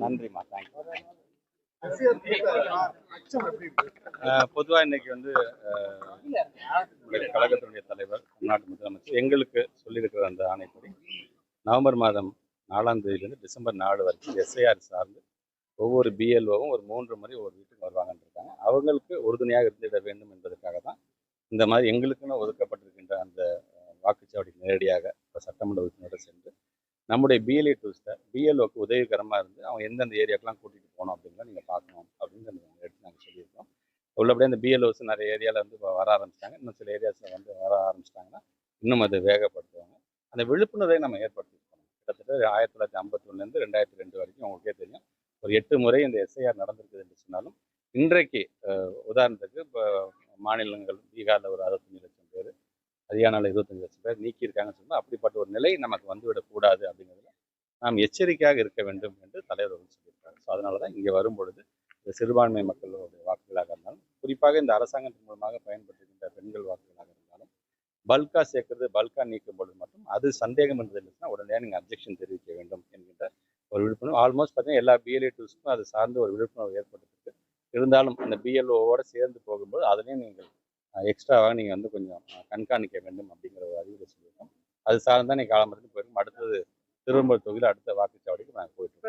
நன்றிம்மா. தேங்க்யூ பொதுவாக இன்னைக்கு வந்து கழகத்தினுடைய தலைவர் தமிழ்நாட்டு முதலமைச்சர் எங்களுக்கு சொல்லியிருக்கிற அந்த ஆணைப்படி நவம்பர் மாதம் நாலாம் தேதியிலிருந்து டிசம்பர் நாலு வரைக்கும் எஸ்ஐஆர் சார்ந்து ஒவ்வொரு பிஎல்ஓவும் ஒரு மூன்று முறை ஒரு வீட்டுக்கு வருவாங்கன்னு இருக்காங்க. அவங்களுக்கு உறுதுணையாக இருந்திட வேண்டும் என்பதற்காக தான் இந்த மாதிரி எங்களுக்குன்னு ஒதுக்கப்பட்டிருக்கின்ற அந்த வாக்குச்சாவடி நேரடியாக இப்போ சட்டமன்ற உறுப்பினரை சென்று நம்முடைய பிஎல்ஏ டூல்ஸை பிஎல்ஓக்கு உதவிகரமாக இருந்து அவங்க எந்தெந்த ஏரியாக்கெலாம் கூட்டிகிட்டு போகணும் அப்படிங்கிறத நீங்கள் பார்க்கணும் அப்படின்னு எடுத்து நாங்கள் சொல்லியிருக்கோம். உள்ளபடியே அந்த பிஎல்ஓஸ் நிறைய ஏரியாவில் வந்து இப்போ வர ஆரம்பிச்சிட்டாங்க. இன்னும் சில ஏரியாஸில் வந்து வர ஆரம்பிச்சிட்டாங்கன்னா இன்னும் அதை வேகப்படுத்துவாங்க. அந்த விழிப்புணர்வை நம்ம ஏற்படுத்திருக்கோம் கிட்டத்தட்ட ஆயிரத்தி தொள்ளாயிரத்தி ஐம்பத்தி ஒன்றுலேருந்து ரெண்டாயிரத்தி ரெண்டு வரைக்கும் உங்களுக்கே தெரியும். ஒரு எட்டு முறை இந்த எஸ்ஐஆர் நடந்திருக்குது என்று சொன்னாலும் இன்றைக்கு உதாரணத்துக்கு இப்போ மாநிலங்கள் பீகாரில் ஒரு அறுபத்தி ஹரியானாவில் இருபத்தஞ்சு லட்சம் பேர் நீக்கியிருக்காங்கன்னு சொன்னால் அப்படிப்பட்ட ஒரு நிலை நமக்கு வந்துவிடக்கூடாது அப்படிங்கிறதுல நாம் எச்சரிக்கையாக இருக்க வேண்டும் என்று தலைவர் சொல்லியிருக்காங்க ஸோ அதனால தான் இங்கே வரும்பொழுது இந்த சிறுபான்மை மக்களுடைய வாக்குகளாக இருந்தாலும் குறிப்பாக இந்த அரசாங்கத்தின் மூலமாக பயன்படுத்துகின்ற பெண்கள் வாக்குகளாக இருந்தாலும் பல்கா சேர்க்கறது பல்கா நீக்கும் பொழுது மட்டும் அது சந்தேகம் என்று இருந்துச்சுன்னா உடனே நீங்கள் அப்ஜெக்ஷன் தெரிவிக்க வேண்டும் என்கின்ற ஒரு விழிப்புணர்வு. ஆல்மோஸ்ட் பார்த்தீங்கன்னா எல்லா பிஎல்ஏ டூஸ்க்கும் அது சார்ந்து ஒரு விழிப்புணர்வு ஏற்படுத்திருக்கு இருந்தாலும் அந்த பிஎல்ஓவோட சேர்ந்து போகும்போது அதுலேயும் நீங்கள் எக்ஸ்ட்ராவாக நீங்கள் வந்து கொஞ்சம் கண்காணிக்க வேண்டும் அப்படிங்கிற ஒரு அறிவுரை சொல்லியிருக்கோம். அது சார்ந்து தான் நீங்கள் காலம்பரத்துக்கு போயிருக்கும் அடுத்தது திருவம்பூர் தொகுதியில் அடுத்த வாக்குச்சாவடிக்கு நாங்கள் போயிட்டு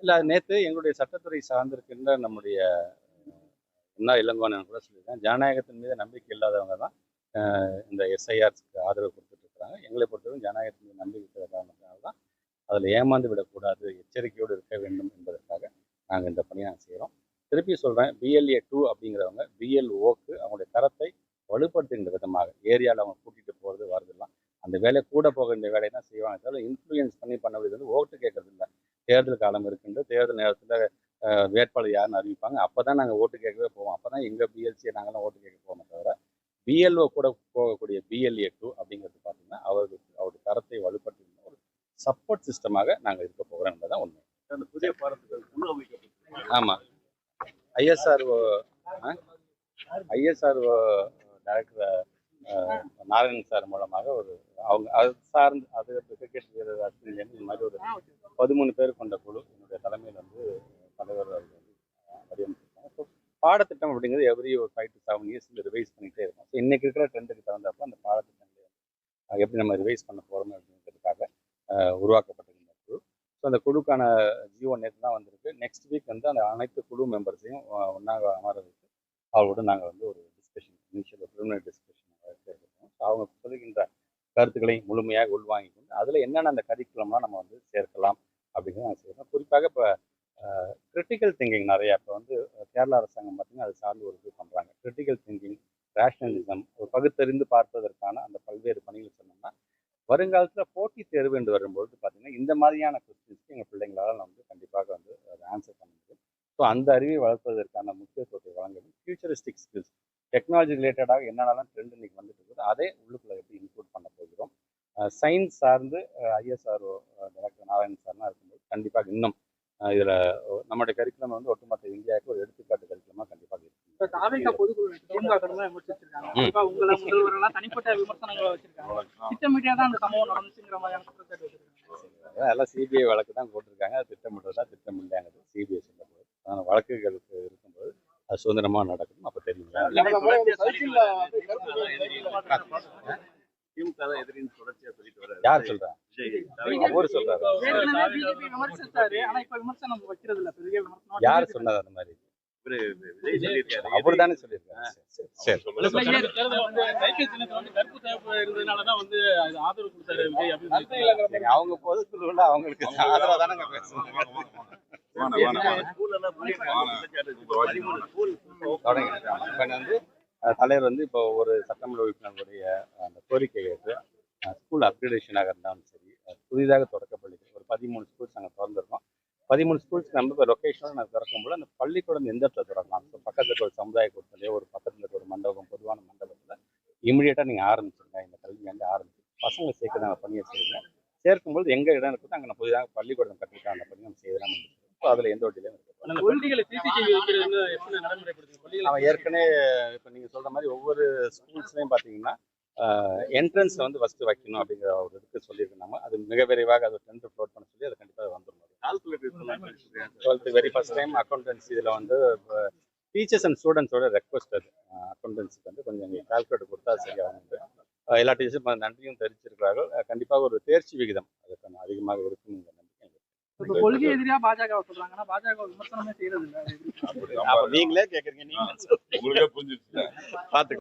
இல்லை அது நேற்று எங்களுடைய சட்டத்துறை சார்ந்திருக்கின்ற நம்முடைய அஹ், முன்னாள் இளங்கோவன் கூட சொல்லியிருக்கேன் ஜனநாயகத்தின் மீது நம்பிக்கை இல்லாதவங்க தான் இந்த எஸ்ஐஆர்ஸ்க்கு ஆதரவு கொடுத்துட்டு இருக்கிறாங்க எங்களை பொறுத்தவரை ஜனநாயகத்தின் மீது நம்பிக்கை இருக்கிற காரணத்தினால தான். அதில் ஏமாந்து விடக்கூடாது எச்சரிக்கையோடு இருக்க வேண்டும் நாங்கள் இந்த பணியை நாங்கள் செய்கிறோம் திருப்பி சொல்கிறேன் பிஎல்ஏ டூ அப்படிங்கிறவங்க பிஎல்ஓக்கு அவங்களுடைய தரத்தை வலுப்படுத்துகின்ற விதமாக ஏரியாவில் அவங்க கூட்டிகிட்டு போகிறது வரதெல்லாம் அந்த வேலை கூட போக வேண்டிய வேலையை தான் செய்வாங்க தவிர இன்ஃப்ளூயன்ஸ் பண்ணி பண்ண வேண்டியது வந்து ஓட்டு கேட்கறது இல்லை. தேர்தல் காலம் இருக்குன்ற தேர்தல் நேரத்தில் வேட்பாளர் யாருன்னு அறிவிப்பாங்க அப்போ தான் நாங்கள் ஓட்டு கேட்கவே போவோம். அப்போ தான் எங்கள் பிஎல்சியை நாங்களாம் ஓட்டு கேட்க போவோம் தவிர பிஎல்ஓ கூட போகக்கூடிய பிஎல்ஏ டூ அப்படிங்கிறது பார்த்தீங்கன்னா அவர்களுக்கு அவருடைய தரத்தை வலுப்படுத்துகின்ற ஒரு சப்போர்ட் சிஸ்டமாக நாங்கள் இருக்க போகிறோம் என்பதுதான் உண்மை. அந்த புதிய பாடத்துக்கு குழு ஆமாம் ISRO ISRO director Narayanan sir மூலமாக ஒரு அவங்க அது சார்ந்து அது கிரிக்கெட் வீரர் அஸ்வின்லேருந்து இந்த மாதிரி ஒரு பதிமூணு பேர் கொண்ட குழு என்னுடைய தலைமையில் வந்து தலைவர் அவர்கள் வந்து வடிவமைச்சிருக்காங்க. ஸோ பாடத்திட்டம் அப்படிங்கிறது எவ்ரி ஒரு five to seven years revise பண்ணிகிட்டே இருக்கும் ஸோ இன்றைக்கி இருக்கிற ட்ரெண்டுக்கு தகுந்தப்ப அந்த பாடத்திட்டங்களை எப்படி நம்ம ரிவைஸ் பண்ண போகிறோம் அப்படிங்கிறதுக்காக அஹ், ஸோ அந்த குழுக்கான ஜியோ நேற்று தான் வந்திருக்கு. நெக்ஸ்ட் வீக் வந்து அந்த அனைத்து குழு மெம்பர்ஸையும் ஒன்றாக அமர வைத்து நாங்கள் வந்து ஒரு டிஸ்கஷன் இனிஷியல் ப்ரிலிமினரி டிஸ்கஷன் சேர்க்கிறோம் ஸோ அவங்க சொல்லுகின்ற கருத்துக்களை முழுமையாக உள்வாங்கி கொண்டு அதில் என்னென்ன அந்த கரிக்குலம்லாம் நம்ம வந்து சேர்க்கலாம் அப்படிங்கிறத நாங்கள் செய்கிறோம் குறிப்பாக இப்போ கிரிட்டிக்கல் திங்கிங் நிறையா இப்போ வந்து கேரளா அரசாங்கம் பார்த்தீங்கன்னா அது சார்ந்து ஒரு இது பண்ணுறாங்க கிரிட்டிக்கல் திங்கிங் ரேஷனலிசம் ஒரு பகுத்தறிந்து பார்ப்பதற்கான அந்த பல்வேறு பணிகள் சொன்னோம்னா வருங்காலத்தில் போட்டித் தேர்வு என்று வரும்பொழுது பார்த்தீங்கன்னா இந்த மாதிரியான கொஸ்டின்ஸ்க்கு எங்கள் பிள்ளைங்களால் வந்து கண்டிப்பாக வந்து அதை ஆன்சர் பண்ண முடியும். ஸோ அந்த அறிவை வளர்ப்பதற்கான முக்கியத்துவத்தை வழங்க வேண்டும் ஃபியூச்சரிஸ்டிக் ஸ்கில்ஸ் டெக்னாலஜி ரிலேட்டடாக என்னென்னலாம் ட்ரெண்ட் இன்னைக்கு வந்துட்டு இருக்குது அதை உள்ளுக்குள்ள எப்படி இன்க்ளூட் பண்ண போகிறோம். சயின்ஸ் சார்ந்து ஐஎஸ்ஆர்ஓ டாக்டர் நாராயணன் சார்லாம் இருக்கும்போது கண்டிப்பாக இன்னும் இதில் நம்மளுடைய கரிக்குலம் வந்து ஒட்டுமொத்த இந்தியாவுக்கு ஒரு எடுத்துக்காட்டு கரிக்குலமாக கண்டிப்பாக இருக்கு திட்டமிட்டியா தான் அந்த சம்பவம் நடந்துச்சுங்கிற மாதிரியான குற்றச்சாட்டு வச்சிருக்காங்க. அதெல்லாம் சிபிஐ வழக்கு தான் போட்டிருக்காங்க அது திட்டமிட்டதா திட்டம் இல்லைங்கிறது சிபிஐ சொல்ல போது அதனால் வழக்குகளுக்கு இருக்கும்போது அது சுதந்திரமாக நடக்கும் அப்போ தெரியும் திமுக தான் எதிரின்னு தொடர்ச்சியா சொல்லிட்டு வர்றாரு யார் சொல்றா விஜய் அவரு சொல்றாரு யார் சொன்னது அந்த மாதிரி அவர் தானே சொல்லியிருக்காரு. சரி, ஆதரவு அவங்க பொதுக்குழுவில் அவங்களுக்கு ஆதரவாக தானே பேசுவாங்க தலைவர் வந்து இப்போ ஒரு சட்டமன்ற உறுப்பினர்களுடைய அந்த கோரிக்கை ஏற்று ஸ்கூல் அப்கிரேடேஷனாக இருந்தாலும் சரி புதிதாக தொடக்கப்பள்ளி ஒரு பதிமூணு ஸ்கூல்ஸ் நாங்கள் திறந்துருக்கோம். பதிமூணு ஸ்கூல்ஸ் நம்ம இப்போ லொக்கேஷனோட நாங்கள் திறக்கும்போது அந்த பள்ளிக்கூடம் எந்த இடத்துல திறக்கலாம். ஸோ பக்கத்தில் இருக்க ஒரு சமுதாய கூட்டத்திலேயோ ஒரு பக்கத்தில் இருக்க ஒரு மண்டபம் பொதுவான மண்டபத்தில் இமிடியேட்டாக நீங்கள் ஆரம்பிச்சிருங்க. இந்த கல்வி வந்து ஆரம்பிச்சு பசங்களை சேர்க்க நாங்கள் பணியை செய்யுங்க சேர்க்கும்போது எங்கே இடம் இருக்குதோ அங்கே நான் புதிதாக பள்ளிக்கூடம் கட்டிருக்கோம் அந்த பணி நம்ம செய்யலாம் ஸோ அதில் எந்த ஒரு டிலேயும் இருக்க அந்த கொள்கைகளை சிசிடிவி வைக்கிறது எப்படி நடைமுறைப்படுத்துங்க கொள்கைகளை அவன் ஏற்கனவே இப்போ நீங்கள் சொல்கிற மாதிரி ஒவ்வொரு ஸ்கூல்ஸ்லையும் பார்த்தீங்கன்னா என்ட்ரன்ஸ் வந்து ஃபர்ஸ்ட் வைக்கணும் அப்படிங்கிற ஒரு இதுக்கு சொல்லியிருக்கோம் நம்ம. அது மிக விரைவாக அது டென்ட் ஃப்ளோட் பண்ண சொல்லி அது கண்டிப்பாக வந்துடும் twelfth very first time accountancy இதில் வந்து டீச்சர்ஸ் அண்ட் ஸ்டூடெண்ட்ஸோட ரெக்வஸ்ட் அது. அக்கௌண்டன்சிக்கு வந்து கொஞ்சம் எங்களுக்கு கால்குலேட் கொடுத்தா சரியாகும் அஹ் எல்லா டீச்சர்ஸும் நன்றியும் தெரிவிச்சிருக்கிறார்கள். கண்டிப்பாக ஒரு தேர்ச்சி விகிதம் அதுக்கு அதிகமாக இருக்கும் கொள்கை எதிரியா பாஜக சொல்றாங்கன்னா பாஜக விமர்சனமே செய்யறது இல்ல அப்ப நீங்களே கேக்குறீங்க நீங்க பார்த்து